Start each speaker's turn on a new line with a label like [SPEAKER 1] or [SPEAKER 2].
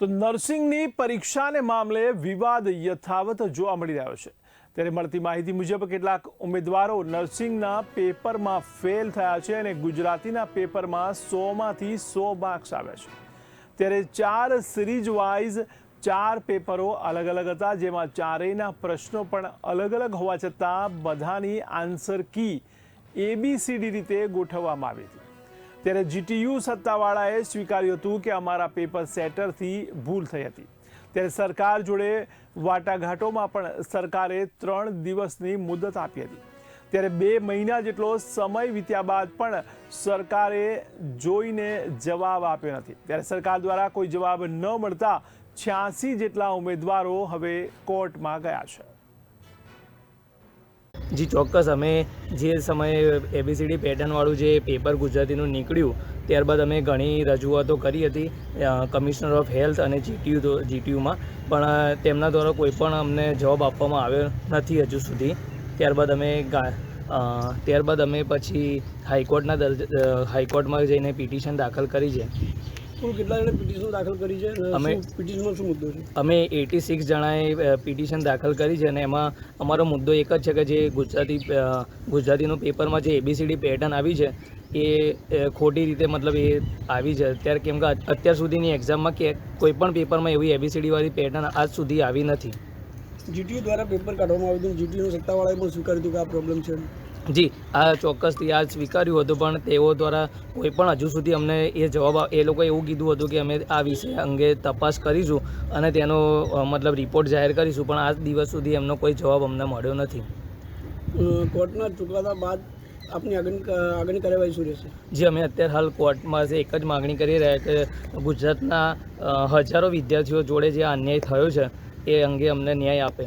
[SPEAKER 1] તો નર્સિંગની પરીક્ષાને મામલે વિવાદ યથાવત જોવા મળી રહ્યો છે. ત્યારે મળતી માહિતી મુજબ કેટલાક ઉમેદવારો નર્સિંગના પેપરમાં ફેલ થયા છે અને ગુજરાતીના પેપરમાં સોમાંથી સો માર્ક્સ આવ્યા છે. ત્યારે ચાર સિરીઝ વાઇઝ ચાર પેપરો અલગ અલગ હતા, જેમાં ચારેયના પ્રશ્નો પણ અલગ અલગ હોવા છતાં બધાની આન્સર કી એબીસીડી રીતે ગોઠવવામાં આવી હતી. ત્યારે જીટીયુ સત્તાવાળાએ સ્વીકાર્યું હતું કે અમારા પેપર સેટરથી ભૂલ થઈ હતી. ત્યારે સરકાર જોડે વાટાઘાટોમાં પણ સરકારે ત્રણ દિવસની મુદત આપી હતી. ત્યારે બે મહિના જેટલો સમય વીત્યા બાદ પણ સરકારે જોઈને જવાબ આપ્યો નથી. ત્યારે સરકાર દ્વારા કોઈ જવાબ ન મળતા છ્યાસી જેટલા ઉમેદવારો હવે કોર્ટમાં ગયા છે.
[SPEAKER 2] જી, ચોક્કસ. અમે જે સમયે એબીસીડી પેટર્નવાળું જે પેપર ગુજરાતીનું નીકળ્યું, ત્યારબાદ અમે ઘણી રજૂઆતો કરી હતી કમિશનર ઓફ હેલ્થ અને જીટીયુ જીટીયુમાં પણ તેમના દ્વારા કોઈ પણ અમને જવાબ આપવામાં આવ્યો નથી હજુ સુધી. ત્યારબાદ અમે ત્યારબાદ અમે પછી હાઈકોર્ટના હાઈકોર્ટમાં જઈને પિટિશન દાખલ કરી છે.
[SPEAKER 3] કુલ કેટલા જણે પિટિશન દાખલ કરી છે?
[SPEAKER 2] અમે-
[SPEAKER 3] શું શું મુદ્દો છે?
[SPEAKER 2] અમે એટી સિક્સ જણાએ પિટિશન દાખલ કરી છે અને એમાં અમારો મુદ્દો એક જ છે કે જે ગુજરાતી ગુજરાતીનું પેપરમાં જે એબીસીડી પેટર્ન આવી છે એ ખોટી રીતે મતલબ એ આવી છે. અત્યારે કેમ કે અત્યાર સુધીની એક્ઝામમાં કે કોઈ પણ પેપરમાં એવી એબીસીડીવાળી પેટર્ન આજ સુધી આવી નથી.
[SPEAKER 3] જીટીયુ દ્વારા પેપર કાઢવામાં આવ્યું હતું જીટીયુના સત્તાવાળાએ પણ સ્વીકાર્યું હતું કે આ પ્રોબ્લેમ છે.
[SPEAKER 2] જી આ ચોક્કસથી આ સ્વીકાર્યું હતું પણ તેઓ દ્વારા કોઈ પણ હજુ સુધી અમને એ જવાબ એ લોકોએ એવું કીધું હતું કે અમે આ વિષય અંગે તપાસ કરીશું અને તેનો મતલબ રિપોર્ટ જાહેર કરીશું પણ આજ દિવસ સુધી એમનો કોઈ જવાબ અમને મળ્યો નથી.
[SPEAKER 3] કોર્ટના ચુકાદા બાદ આપની આગળની આગળની કાર્યવાહી શું રહેશે?
[SPEAKER 2] જી અમે અત્યારે હાલ કોર્ટમાં છે એક જ માગણી કરી રહ્યા કે ગુજરાતના હજારો વિદ્યાર્થીઓ જોડે જે અન્યાય થયો છે એ અંગે અમને ન્યાય આપે.